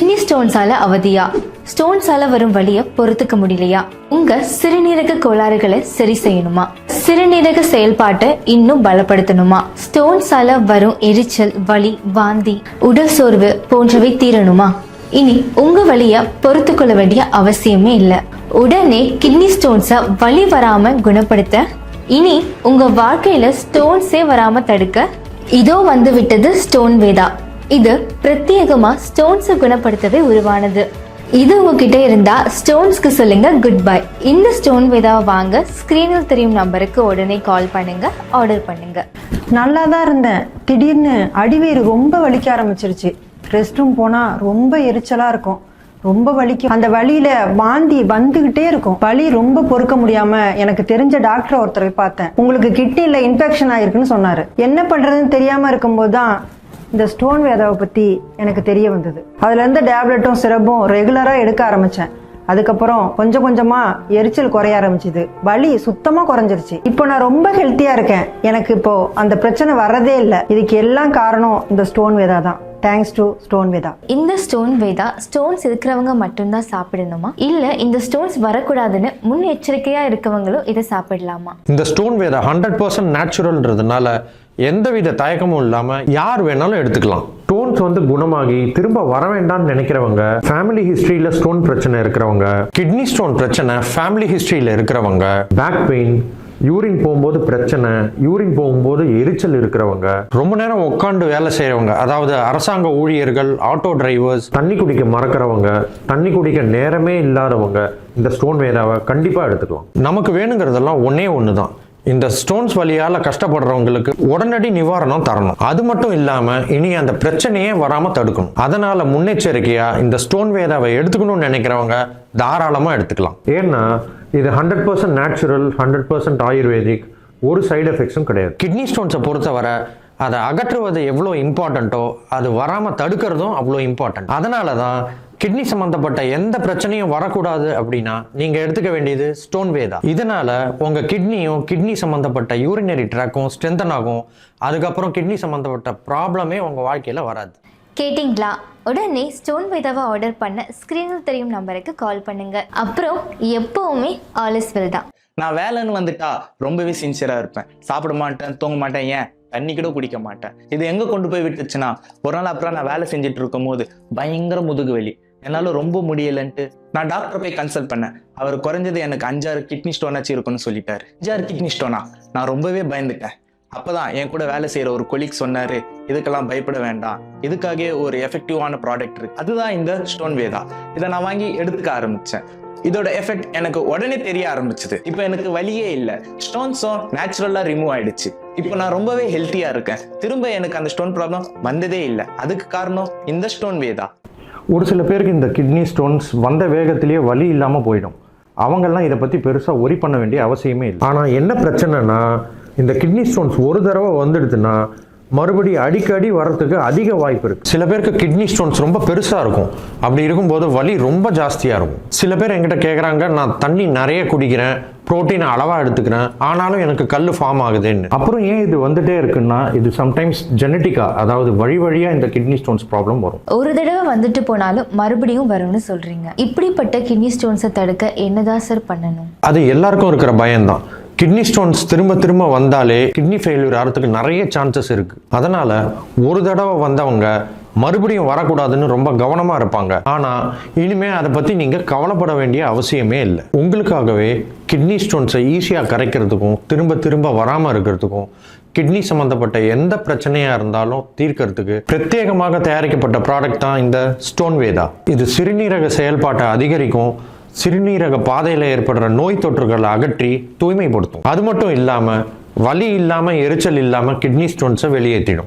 Kidney ஸ்டோன்ஸால அவதியா? ஸ்டோன்ஸால வரும் வழிய பொறுத்துக்க முடியலையா? உங்க சிறுநீரக கோளாறுகளை சரி செய்யணுமா? சிறுநீரக செயல்பாட்டை இன்னும் பலப்படுத்தணுமா? ஸ்டோன்ஸால வரும் எரிச்சல் வலி வாந்தி உடல் சோர்வு போன்றவை தீரணுமா? இனி உங்க வழிய பொறுத்து கொள்ள வேண்டிய அவசியமே இல்லை. உடனே கிட்னி ஸ்டோன்ஸ வலி வராம குணப்படுத்த இனி உங்க வாழ்க்கையில ஸ்டோன்ஸே வராம தடுக்க. இதோ வந்து விட்டது ஸ்டோன் வேதா. இது பிரத்யேகமா ஸ்டோன்ஸை குணப்படுத்தவே உருவானது. இது உங்ககிட்ட இருந்தா ஸ்டோன்ஸ்க்கு சொல்லுங்க குட் பை இந்த ஸ்டோன் விதாவை வாங்க ஸ்கிரீனில் தெரியும் நம்பருக்கு உடனே கால் பண்ணுங்க ஆர்டர் பண்ணுங்க. நல்லா தான் இருந்தேன். திடீர்னு அடிவேறு ரொம்ப வலிக்க ஆரம்பிச்சிருச்சு. ரெஸ்ட் ரூம் போனால் ரொம்ப எரிச்சலாக இருக்கும். ரொம்ப வலிக்கும் அந்த வழியில வாந்தி வந்துகிட்டே இருக்கும். வலி ரொம்ப பொறுக்க முடியாம எனக்கு தெரிஞ்ச டாக்டர் ஒருத்தரை பார்த்தேன். உங்களுக்கு கிட்னில இன்ஃபெக்ஷன் ஆயிருக்குன்னு சொன்னாரு. என்ன பண்றதுன்னு தெரியாம இருக்கும்போது தான் இந்த ஸ்டோன் வேதாவை பத்தி எனக்கு தெரிய வந்தது. அதுல இருந்து டேப்லெட்டும் சிரப்பும் ரெகுலரா எடுக்க ஆரம்பிச்சேன். அதுக்கப்புறம் கொஞ்சம் கொஞ்சமா எரிச்சல் குறைய ஆரம்பிச்சுது. வலி சுத்தமா குறைஞ்சிருச்சு. இப்போ நான் ரொம்ப ஹெல்த்தியா இருக்கேன். எனக்கு இப்போ அந்த பிரச்சனை வர்றதே இல்லை. இதுக்கு எல்லாம் காரணம் இந்த ஸ்டோன் வேதா தான். Thanks to stone Veda. இந்த ஸ்டோன் வேதா ஸ்டோன்ஸ் இருக்கிறவங்க மட்டும்தான் சாப்பிடணுமா? இல்ல இந்த ஸ்டோன்ஸ் வரக்கூடாதுன்னு முன்னெச்சரிக்கையா இருக்கவங்களும் இதை சாப்பிடலாமா? இந்த ஸ்டோன் வேத ஹண்ட்ரட் பர்சன்ட் நேச்சுரல்ன்றதுனால எந்தவித தயக்கமும் இல்லாமல் யார் வேணாலும் எடுத்துக்கலாம். ஸ்டோன்ஸ் வந்து குணமாகி திரும்ப வர வேண்டாம்னு நினைக்கிறவங்க ஃபேமிலி ஹிஸ்டரியில் ஸ்டோன் பிரச்சனை இருக்கிறவங்க கிட்னி ஸ்டோன் பிரச்சனை ஃபேமிலி ஹிஸ்டரியில் இருக்கிறவங்க பேக் பெயின் யூரின் போகும்போது பிரச்சனை யூரின் போகும்போது எரிச்சல் இருக்கிறவங்க ரொம்ப நேரம் உட்காந்து வேலை செய்கிறவங்க அதாவது அரசாங்க ஊழியர்கள் ஆட்டோ டிரைவர்ஸ் தண்ணி குடிக்க மறக்கிறவங்க தண்ணி குடிக்க நேரமே இல்லாதவங்க இந்த ஸ்டோன் வேதாவை கண்டிப்பாக எடுத்துக்கலாம். நமக்கு வேணுங்கிறதெல்லாம் ஒன்றே ஒன்று தான் இந்த ஸ்டோன்ஸ் வழியால கஷ்டப்படுறவங்களுக்கு உடனடி நிவாரணம் தரணும். அது மட்டும் இல்லாம இனி அந்த பிரச்சனையே வராம தடுக்கணும். அதனால முன்னெச்சரிக்கையா இந்த ஸ்டோன் வேதாவை எடுத்துக்கணும்னு நினைக்கிறவங்க தாராளமா எடுத்துக்கலாம். ஏன்னா இது hundred percent natural hundred percent ayurvedic ஒரு சைடு எஃபெக்ட்ஸும் கிடையாது. கிட்னி ஸ்டோன்ஸை பொறுத்தவரை அதை அகற்றுவது எவ்வளோ இம்பார்ட்டண்ட்டோ அது வராமல் தடுக்கிறதும் அவ்வளோ இம்பார்ட்டன்ட் அதனால தான் கிட்னி சம்மந்தப்பட்ட எந்த பிரச்சனையும் வரக்கூடாது அப்படின்னா நீங்கள் எடுத்துக்க வேண்டியது ஸ்டோன் வேதா இதனால உங்கள் கிட்னியும் கிட்னி சம்மந்தப்பட்ட யூரினரி ட்ராக்கும் ஸ்ட்ரென்தன் ஆகும். அதுக்கப்புறம் கிட்னி சம்மந்தப்பட்ட ப்ராப்ளமே உங்கள் வாழ்க்கையில் வராது. கேட்டிங்களா? உடனே ஸ்டோன் வேதாவை ஆர்டர் பண்ண ஸ்கிரீனில் தெரியும் நம்பருக்கு கால் பண்ணுங்க. அப்புறம் எப்பவுமே ஆல் இஸ் வெல் தான். நான் வேலைன்னு வந்துட்டா ரொம்பவே சின்சியரா இருப்பேன். சாப்பிட மாட்டேன் தூங்க மாட்டேன் ஏன்? தண்ணி கூட குடிக்க மாட்டேன். இது எங்கே கொண்டு போய் விட்டுச்சுன்னா ஒரு நாள் அப்புறம் நான் வேலை செஞ்சுட்டு இருக்கும் போது பயங்கர முதுகு வலி. என்னால் ரொம்ப முடியலன்ட்டு நான் டாக்டர் போய் கன்சல்ட் பண்ணேன். அவர் குறைஞ்சது எனக்கு அஞ்சாறு கிட்னி ஸ்டோனாச்சும் இருக்குன்னு சொல்லிட்டாரு. அஞ்சாறு கிட்னி ஸ்டோனா நான் ரொம்பவே பயந்துட்டேன். அப்போதான் என் கூட வேலை செய்கிற ஒரு கொலீக் சொன்னார் இதுக்கெல்லாம் பயப்பட வேண்டாம். இதுக்காகவே ஒரு எஃபெக்டிவான ப்ராடக்ட் இருக்கு. அதுதான் இந்த ஸ்டோன் வேதா இதை நான் வாங்கி எடுத்துக்க ஆரம்பித்தேன் இதோட எஃபெக்ட் எனக்கு உடனே தெரிய ஆரம்பிச்சது. இப்போ எனக்கு வலியே இல்லை. ஸ்டோன்ஸும் நேச்சுரலா ரிமூவ் ஆயிடுச்சு. இப்போ நான் ரொம்பவே ஹெல்த்தியா இருக்கேன். திரும்ப எனக்கு அந்த ஸ்டோன் ப்ராப்ளம் வந்ததே இல்லை. அதுக்கு காரணம் இந்த ஸ்டோன் வேதா ஒரு சில பேருக்கு இந்த கிட்னி ஸ்டோன்ஸ் வந்த வேகத்திலேயே வலி இல்லாமல் போயிடும். அவங்கெல்லாம் இதை பற்றி பெருசாக ஒரி பண்ண வேண்டிய அவசியமே இல்லை. ஆனால் என்ன பிரச்சனைனா இந்த கிட்னி ஸ்டோன்ஸ் ஒரு தடவை வந்துடுதுன்னா மறுபடி அடிக்கடி வர்றதுக்கு அதிக வாய்ப்பு இருக்கு. சில பேருக்கு கிட்னி ஸ்டோன்ஸ் ரொம்ப பெருசாக இருக்கும். அப்படி இருக்கும்போது வலி ரொம்ப ஜாஸ்தியாக இருக்கும். சில பேர் என்கிட்ட கேட்குறாங்க நான் தண்ணி நிறைய குடிக்கிறேன் புரோட்டீன் அளவாக எடுத்துக்கிறேன் ஆனாலும் எனக்கு கல் ஃபார்ம் ஆகுதுன்னு. அப்புறம் ஏன் இது வந்துட்டே இருக்குன்னா இது சம்டைம்ஸ் ஜெனட்டிக்காக அதாவது வழி வழியாக இந்த கிட்னி ஸ்டோன்ஸ் ப்ராப்ளம் வரும். ஒரு தடவை வந்துட்டு போனாலும் மறுபடியும் வரும்னு சொல்றீங்க. இப்படிப்பட்ட கிட்னி ஸ்டோன்ஸை தடுக்க என்னதான் சார் பண்ணணும்? அது எல்லாருக்கும் இருக்கிற பயம்தான். கிட்னி ஸ்டோன்ஸ் திரும்ப திரும்ப வந்தாலே கிட்னி ஃபெயிலியர் ஆகிறதுக்கு நிறைய சான்சஸ் இருக்குது அதனால் ஒரு தடவை வந்தவங்க மறுபடியும் வரக்கூடாதுன்னு ரொம்ப கவனமாக இருப்பாங்க. ஆனால் இனிமேல் அதை பற்றி நீங்கள் கவலைப்பட வேண்டிய அவசியமே இல்லை. உங்களுக்காகவே கிட்னி ஸ்டோன்ஸை ஈஸியாக கரைக்கிறதுக்கும் திரும்ப திரும்ப வராமல் இருக்கிறதுக்கும் கிட்னி சம்மந்தப்பட்ட எந்த பிரச்சனையாக இருந்தாலும் தீர்க்கறதுக்கு பிரத்யேகமாக தயாரிக்கப்பட்ட ப்ராடக்ட் தான் இந்த ஸ்டோன் வேதா இது சிறுநீரக செயல்பாட்டை அதிகரிக்கும் சிறுநீரக பாதையில் ஏற்படுற நோய் தொற்றுகளை அகற்றி தூய்மைப்படுத்தும். அது மட்டும் இல்லாமல் வலி இல்லாமல் எரிச்சல் இல்லாமல் கிட்னி ஸ்டோன்ஸை வெளியேற்றிடும்